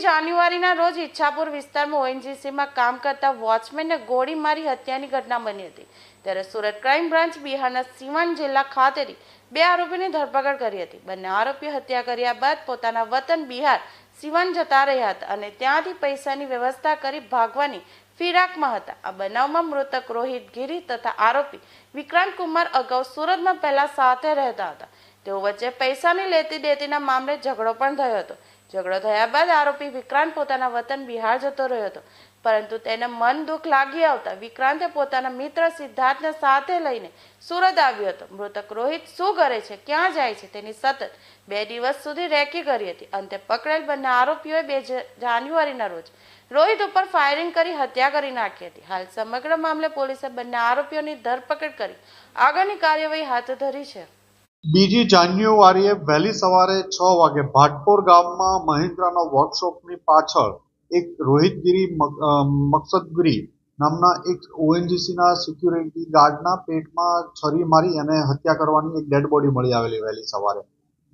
જાન્યુઆરીના રોજ ઈચ્છાપુર વિસ્તારમાં ઓએનજીસીમાં કામ કરતા વોચમેનને ગોળી મારી હત્યાની ઘટના બની હતી. ત્યારે સુરત ક્રાઇમ બ્રાન્ચ બિહારના સિવાન જિલ્લા ખાતેથી બે આરોપીની ધરપકડ કરી હતી. બંને આરોપી હત્યા કર્યા બાદ પોતાના વતન બિહાર સિવાન જતા રહ્યા હતા અને ત્યાંથી પૈસાની વ્યવસ્થા કરી ભાગવાની ફિરાકમાં હતા. આ બનાવમાં મૃતક રોહિત ગીરી તથા આરોપી વિક્રાંત કુમાર અગાઉ સુરતમાં પહેલા સાથે રહેતા હતા. તેઓ વચ્ચે પૈસાની લેતી દેતીના મામલે ઝઘડો પણ થયો હતો. ઝઘડો થયા બાદ આરોપી વિક્રાંત પોતાના વતન બિહાર જતો રહ્યો હતો. પરંતુ તેને મન દુઃખ લાગી આવતા વિક્રાંતે પોતાના મિત્ર સિદ્ધાર્થને સાથે લઈને સુરત આવ્યો હતો. મૃતક રોહિત શું કરે છે? ક્યાં જાય છે? તેની સતત બે દિવસ સુધી રેકી કરી હતી. અંતે પકડેલ બંને આરોપીઓએ બે જાન્યુઆરીના રોજ રોહિત ઉપર ફાયરિંગ કરી હત્યા કરી નાખી હતી. હાલ સમગ્ર મામલે પોલીસે બંને આરોપીઓની ધરપકડ કરી આગળની કાર્યવાહી હાથ ધરી છે. બીજી જાન્યુઆરીએ વહેલી સવારે છ વાગે ભાટપોર ગામમાં મહિન્દ્રાના વર્કશોપની પાછળ એક રોહિતગીરી મકસદગીરી નામના એક ઓએનજીસીના સિક્યુરિટી ગાર્ડના પેટમાં છરી મારી અને હત્યા કરવાની એક ડેડ બોડી મળી આવેલી વહેલી સવારે.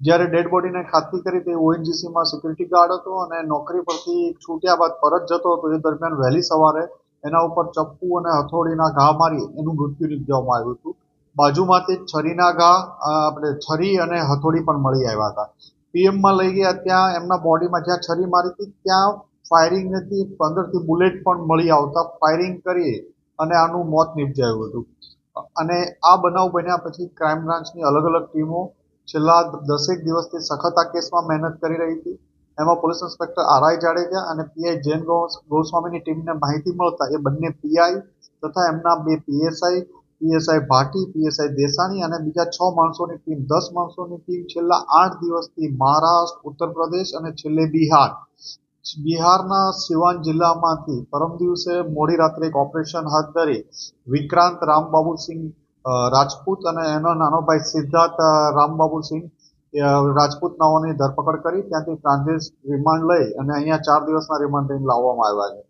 જ્યારે ડેડ બોડીને ખાતરી કરી તે ઓએનજીસીમાં સિક્યુરિટી ગાર્ડ હતો અને નોકરી પરથી છૂટ્યા બાદ પરત જતો હતો, એ દરમિયાન વહેલી સવારે એના ઉપર ચપ્પુ અને હથોડીના ઘા મારી એનું મૃત્યુ નિપજવામાં આવ્યું હતું. બાજુમાં તે છરીના ઘા આપણે છરી અને હથોડી પણ મળી આવ્યા હતા. પીએમમાં લઈ ગયા ત્યાં, એમના બોડીમાં જ્યાં છરી મારી હતી, ત્યાં ફાયરિંગ નથી અંદરથી બુલેટ પણ મળી આવતા. ફાયરિંગ કરી અને આનું મોત નિપજાયું હતું. અને આ બનાવ બન્યા પછી ક્રાઇમ બ્રાન્ચની અલગ અલગ ટીમો છેલ્લા દસેક દિવસથી સખત આ કેસમાં મહેનત કરી રહી હતી. એમાં પોલીસ ઇન્સ્પેક્ટર આરઆઈ જાડેજા અને પીઆઈ જૈન ગોસ્વામીની ટીમને માહિતી મળતા એ બંને પીઆઈ તથા એમના બે PSI PSI Bhati, PSI Desani અને બીજા છ માણસોની ટીમ, દસ માણસોની ટીમ છેલ્લા આઠ દિવસથી મહારાષ્ટ્ર ઉત્તર પ્રદેશ અને છેલ્લે બિહાર. બિહારના સિવાન જિલ્લામાંથી પરમ દિવસે મોડી રાત્રે એક ઓપરેશન હાથ ધરી વિક્રાંત રામબાબુ સિંહ રાજપૂત અને એનો નાનો ભાઈ સિદ્ધાર્થ રામબાબુ સિંહ રાજપૂત નાઓની ધરપકડ કરી, ત્યાંથી ટ્રાન્ઝિટ રિમાન્ડ લઈ અને અહીંયા ચાર દિવસના રિમાન્ડ લઈને લાવવામાં આવ્યા છે.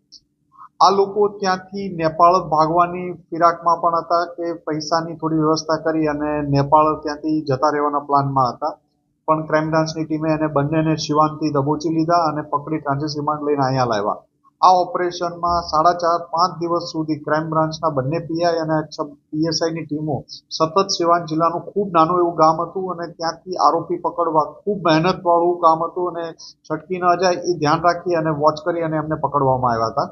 આ લોકો ત્યાંથી નેપાળ ભાગવાની ફિરાકમાં પણ હતા કે પૈસાની થોડી વ્યવસ્થા કરી અને નેપાળ ત્યાંથી જતા રહેવાના પ્લાનમાં હતા. પણ ક્રાઇમ બ્રાન્ચની ટીમે એને બંનેને શિવાનથી દબોચી લીધા અને પકડી ટ્રાન્ઝિટ રિમાન્ડ લઈને અહીંયા લાવ્યા. આ ઓપરેશનમાં સાડા ચાર, પાંચ દિવસ સુધી ક્રાઇમ બ્રાન્ચના બંને પીઆઈ અને પીએસઆઈની ટીમો સતત સિવાન જિલ્લાનું ખૂબ નાનું એવું ગામ હતું અને ત્યાંથી આરોપી પકડવા ખૂબ મહેનતવાળું કામ હતું અને છટકી ન જાય એ ધ્યાન રાખી અને વોચ કરી અને એમને પકડવામાં આવ્યા હતા.